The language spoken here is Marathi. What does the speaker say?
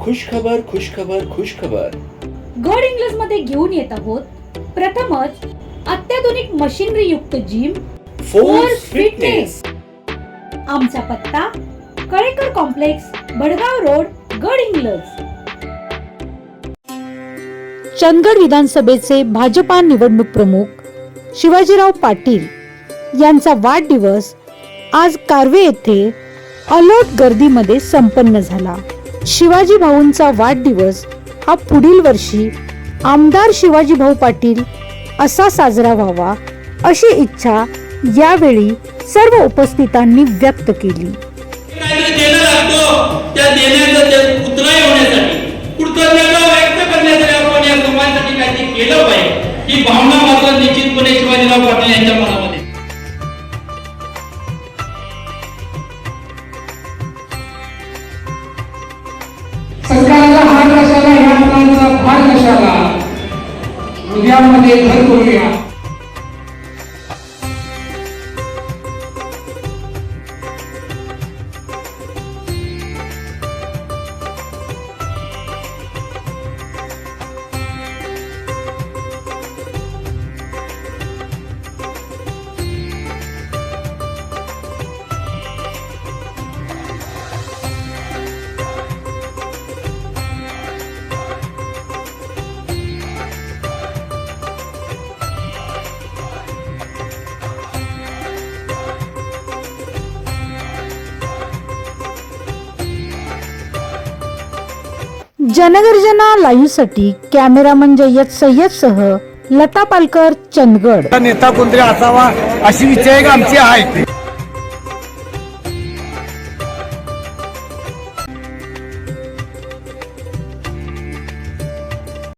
खुश खबर खुश खबर खुश खबर. गड इंग्लजमध्ये घेऊन येत आहोत. प्रथमच अत्याधुनिक मशिनरी युक्त जिम फोर्स फिटनेस आमचा पत्ता कळेकर कॉम्प्लेक्स बडगाव रोड गड इंग्लज चंदगड विधानसभेचे भाजपा निवडणूक प्रमुख शिवाजीराव पाटील यांचा वाढदिवस आज कार्वे येथे अलोट गर्दीमध्ये संपन्न झाला. शिवाजी भाऊंचा वाढदिवस हा पुढील वर्षी आमदार शिवाजी भाऊ पाटील असा साजरा व्हावा अशी इच्छा यावेळी सर्व उपस्थितांनी व्यक्त केली. की भावना मात्र निश्चितपणे शिवाजीराव पाटील यांच्या 还有三个多啊。जनगर्जना लाईव्हसाठी कॅमेरामन जय्यद सय्यद सह लता पालकर चंदगड. नेता कोणतरी असावा अशी विचार आमची आहे.